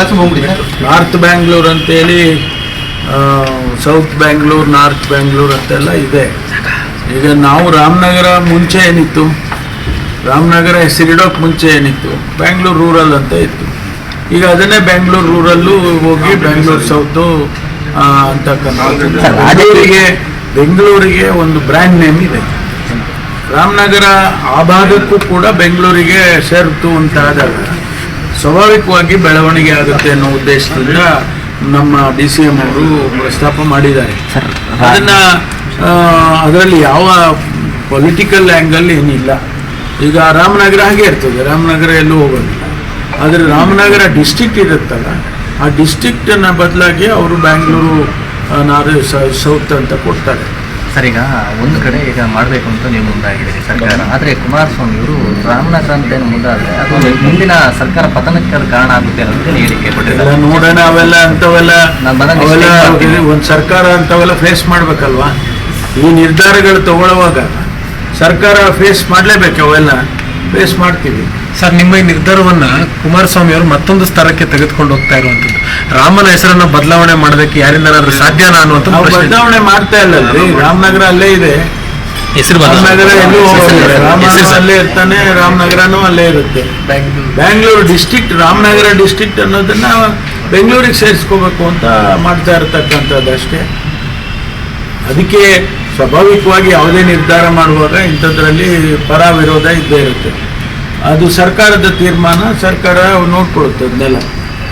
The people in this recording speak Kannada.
ಕ್ಲಾಸ್ ಹೋಗ್ಬಿಟ್ಟಿದೆ ನಾರ್ತ್ ಬ್ಯಾಂಗ್ಳೂರ್ ಅಂತೇಳಿ ಸೌತ್ ಬ್ಯಾಂಗ್ಳೂರ್ ನಾರ್ತ್ ಬ್ಯಾಂಗ್ಳೂರ್ ಅಂತೆಲ್ಲ ಇದೆ. ಈಗ ನಾವು ರಾಮನಗರ ಮುಂಚೆ ಏನಿತ್ತು? ರಾಮನಗರ ಹೆಸರಿಡೋಕೆ ಮುಂಚೆ ಏನಿತ್ತು? ಬ್ಯಾಂಗ್ಳೂರ್ ರೂರಲ್ ಅಂತ ಇತ್ತು. ಈಗ ಅದನ್ನೇ ಬ್ಯಾಂಗ್ಳೂರ್ ರೂರಲ್ಲೂ ಹೋಗಿ ಬ್ಯಾಂಗ್ಳೂರ್ ಸೌತು ಅಂತ ಬೆಂಗಳೂರಿಗೆ ಬೆಂಗಳೂರಿಗೆ ಒಂದು ಬ್ರ್ಯಾಂಡ್ ನೇಮ್ ಇದೆ. ರಾಮನಗರ ಆ ಭಾಗಕ್ಕೂ ಕೂಡ ಬೆಂಗಳೂರಿಗೆ ಸೇರ್ತು ಅಂತ ಆದಾಗ ಸ್ವಾಭಾವಿಕವಾಗಿ ಬೆಳವಣಿಗೆ ಆಗುತ್ತೆ ಅನ್ನೋ ಉದ್ದೇಶದಿಂದ ನಮ್ಮ ಡಿ ಸಿ ಎಂ ಅವರು ಪ್ರಸ್ತಾಪ ಮಾಡಿದ್ದಾರೆ. ಅದನ್ನ ಅದರಲ್ಲಿ ಯಾವ ಪೊಲಿಟಿಕಲ್ ಆ್ಯಂಗಲ್ ಏನಿಲ್ಲ. ಈಗ ರಾಮನಗರ ಹಾಗೆ ಇರ್ತದೆ ರಾಮನಗರ ಎಲ್ಲೂ ಹೋಗೋದಿಲ್ಲ. ಆದರೆ ರಾಮನಗರ ಡಿಸ್ಟಿಕ್ಟ್ ಇರುತ್ತಲ್ಲ ಆ ಡಿಸ್ಟಿಕ್ಟನ್ನು ಬದಲಾಗಿ ಅವರು ಬ್ಯಾಂಗ್ಳೂರು ನಾರ್ ಸೌತ್ ಅಂತ ಕೊಡ್ತಾರೆ. ಸರ್ ಈಗ ಒಂದು ಕಡೆ ಈಗ ಮಾಡಬೇಕು ಅಂತ ನೀವು ಮುಂದಾಗಿದ್ದೀರಿ ಸರ್ಕಾರ. ಆದರೆ ಕುಮಾರಸ್ವಾಮಿ ಅವರು ರಾಮನಗರ ಅಂತ ಏನು ಮುಂದಾದರೆ? ಅದು ಮುಂದಿನ ಸರ್ಕಾರ ಪತನಕ್ಕೆ ಅದು ಕಾರಣ ಆಗುತ್ತೆ ಅಂತ ಹೇಳಿಕೆ ಕೊಟ್ಟಿದ್ದಾರೆ? ನೋಡೋಣ ಅವೆಲ್ಲ ಅಂಥವೆಲ್ಲ ಒಂದು ಸರ್ಕಾರ ಅಂಥವೆಲ್ಲ ಫೇಸ್ ಮಾಡಬೇಕಲ್ವಾ? ಈ ನಿರ್ಧಾರಗಳು ತಗೊಳ್ಳುವಾಗ ಸರ್ಕಾರ ಫೇಸ್ ಮಾಡಲೇಬೇಕು ಅವೆಲ್ಲ. ಫೇಸ್ ಮಾಡ್ತೀವಿ. ಸರ್ ನಿಮ್ಮ ಈ ನಿರ್ಧಾರವನ್ನು ಕುಮಾರಸ್ವಾಮಿ ಅವರು ಮತ್ತೊಂದು ಸ್ಥಳಕ್ಕೆ ತೆಗೆದುಕೊಂಡು ಹೋಗ್ತಾ ಇರುವಂತದ್ದು ರಾಮನ ಹೆಸರನ್ನ ಬದಲಾವಣೆ ಮಾಡೋದಕ್ಕೆ ಯಾರಿಂದನಾದ್ರೂ ಸಾಧ್ಯನಾ ಅನ್ನುವಂಥ ಅಂತ ಪ್ರಶ್ನೆ ಬದಲಾವಣೆ ಮಾಡ್ತಾ ಇಲ್ಲಲ್ರಿ. ರಾಮನಗರ ಅಲ್ಲೇ ಇದೆ. ಹೆಸರು ರಾಮನಗರ ಎಲ್ಲೂ ರಾಮನಗರ ಅಲ್ಲೇ ಇರ್ತಾನೆ ರಾಮನಗರನೂ ಅಲ್ಲೇ ಇರುತ್ತೆ. ಬ್ಯಾಂಗ್ಳೂರು. ಡಿಸ್ಟ್ರಿಕ್ಟ್ ರಾಮನಗರ ಡಿಸ್ಟ್ರಿಕ್ಟ್ ಅನ್ನೋದನ್ನ ಬೆಂಗಳೂರಿಗೆ ಸೇರಿಸ್ಕೋಬೇಕು ಅಂತ ಮಾಡ್ತಾ ಇರತಕ್ಕಂಥದ್ದು ಅಷ್ಟೇ. ಅದಕ್ಕೆ ಸ್ವಾಭಾವಿಕವಾಗಿ ಯಾವುದೇ ನಿರ್ಧಾರ ಮಾಡುವಾಗ ಇಂಥದ್ರಲ್ಲಿ ಪರ ವಿರೋಧ ಇದ್ದೇ ಇರುತ್ತೆ. ಅದು ಸರ್ಕಾರದ ತೀರ್ಮಾನ ಸರ್ಕಾರ ನೋಡ್ಕೊಳುತ್ತೆ ಅದನ್ನೆಲ್ಲ.